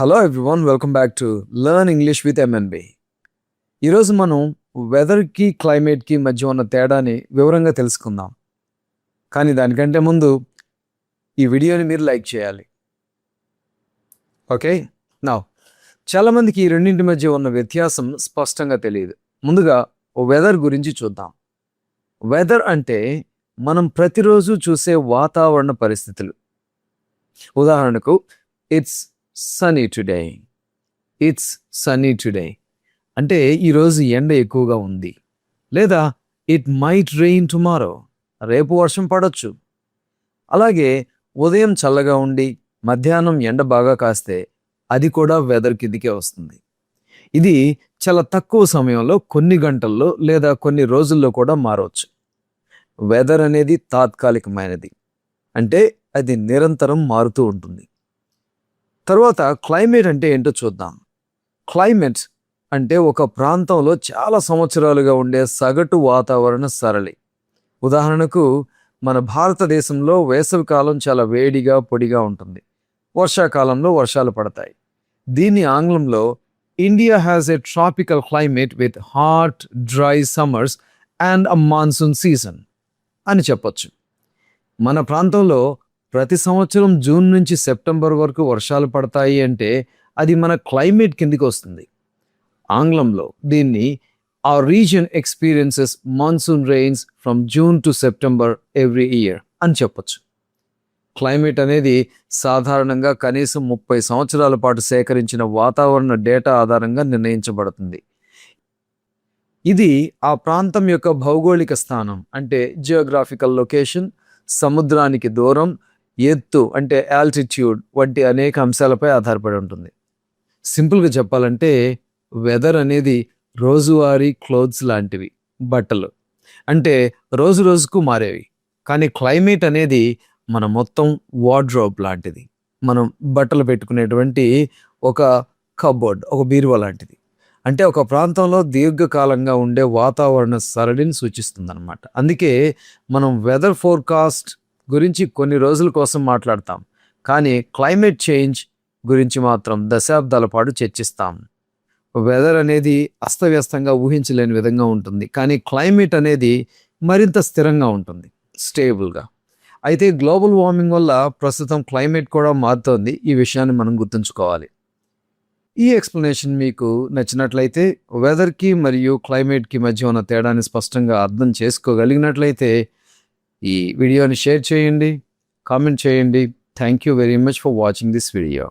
Hello everyone welcome back to learn English with MNB ఈరోజు మనం వెదర్కి క్లైమేట్కి మధ్య ఉన్న తేడాని వివరంగా తెలుసుకుందాం. కానీ దానికంటే ముందు ఈ వీడియోని మీరు లైక్ చేయాలి. ఓకే? నా చాలామందికి ఈ రెండింటి మధ్య ఉన్న వ్యత్యాసం స్పష్టంగా తెలియదు. ముందుగా వెదర్ గురించి చూద్దాం. వెదర్ అంటే మనం ప్రతిరోజు చూసే వాతావరణ పరిస్థితులు. ఉదాహరణకు it's sunny today it's sunny today అంటే ఈరోజు ఎండ ఎక్కువగా ఉంది. లేదా ఇట్ మైట్ రెయిన్ టుమారో రేపు వర్షం పడవచ్చు అలాగే ఉదయం చల్లగా ఉండి మధ్యాహ్నం ఎండ బాగా కాస్తే అది కూడా వెదర్ కిందికే వస్తుంది. ఇది చాలా తక్కువ సమయంలో కొన్ని గంటల్లో లేదా కొన్ని రోజుల్లో కూడా మారవచ్చు వెదర్ అనేది తాత్కాలికమైనది. అంటే అది నిరంతరం మారుతూ ఉంటుంది. తర్వాత క్లైమేట్ అంటే ఏంటో చూద్దాం. క్లైమేట్ అంటే ఒక ప్రాంతంలో చాలా సంవత్సరాలుగా ఉండే సగటు వాతావరణ సరళి. ఉదాహరణకు మన భారతదేశంలో వేసవికాలం చాలా వేడిగా పొడిగా ఉంటుంది. వర్షాకాలంలో వర్షాలు పడతాయి. దీన్ని ఆంగ్లంలో India has a tropical climate with hot dry summers and a monsoon season అని చెప్పొచ్చు. మన ప్రాంతంలో ప్రతి సంవత్సరం జూన్ నుంచి సెప్టెంబర్ వరకు వర్షాలు పడతాయి అంటే అది మన క్లైమేట్ కిందికి వస్తుంది. ఆంగ్లంలో దీన్ని ఆ region experiences monsoon rains from June to September every year అని చెప్పొచ్చు. క్లైమేట్ అనేది సాధారణంగా కనీసం ముప్పై సంవత్సరాల పాటు సేకరించిన వాతావరణ డేటా ఆధారంగా నిర్ణయించబడుతుంది. ఇది ఆ ప్రాంతం యొక్క భౌగోళిక స్థానం అంటే జియోగ్రాఫికల్ లొకేషన్ సముద్రానికి దూరం ఎత్తు అంటే ఆల్టిట్యూడ్ వంటి అనేక అంశాలపై ఆధారపడి ఉంటుంది. సింపుల్గా చెప్పాలంటే వెదర్ అనేది రోజువారీ క్లోత్స్ లాంటివి బట్టలు. అంటే రోజు రోజుకు మారేవి. కానీ క్లైమేట్ అనేది మన మొత్తం వార్డ్రోబ్ లాంటిది. మనం బట్టలు పెట్టుకునేటువంటి ఒక కబోర్డ్ ఒక బీరువా లాంటిది. అంటే ఒక ప్రాంతంలో దీర్ఘకాలంగా ఉండే వాతావరణ సరళిని సూచిస్తుంది అనమాట అందుకే మనం వెదర్ ఫోర్కాస్ట్ గురించి కొన్ని రోజుల కోసం మాట్లాడతాం. కానీ క్లైమేట్ చేంజ్ గురించి మాత్రం దశాబ్దాల పాటు చర్చిస్తాం. వెదర్ అనేది అస్తవ్యస్తంగా ఊహించలేని విధంగా ఉంటుంది. కానీ క్లైమేట్ అనేది మరింత స్థిరంగా ఉంటుంది. స్టేబుల్గా. అయితే గ్లోబల్ వార్మింగ్ వల్ల ప్రస్తుతం క్లైమేట్ కూడా మారుతోంది. ఈ విషయాన్ని మనం గుర్తుంచుకోవాలి. ఈ ఎక్స్ప్లెనేషన్ మీకు నచ్చినట్లయితే వెదర్కి మరియు క్లైమేట్కి మధ్య ఉన్న తేడాన్ని స్పష్టంగా అర్థం చేసుకోగలిగినట్లయితే ఈ వీడియోని షేర్ చేయండి కామెంట్ చేయండి. Thank you very much for watching this video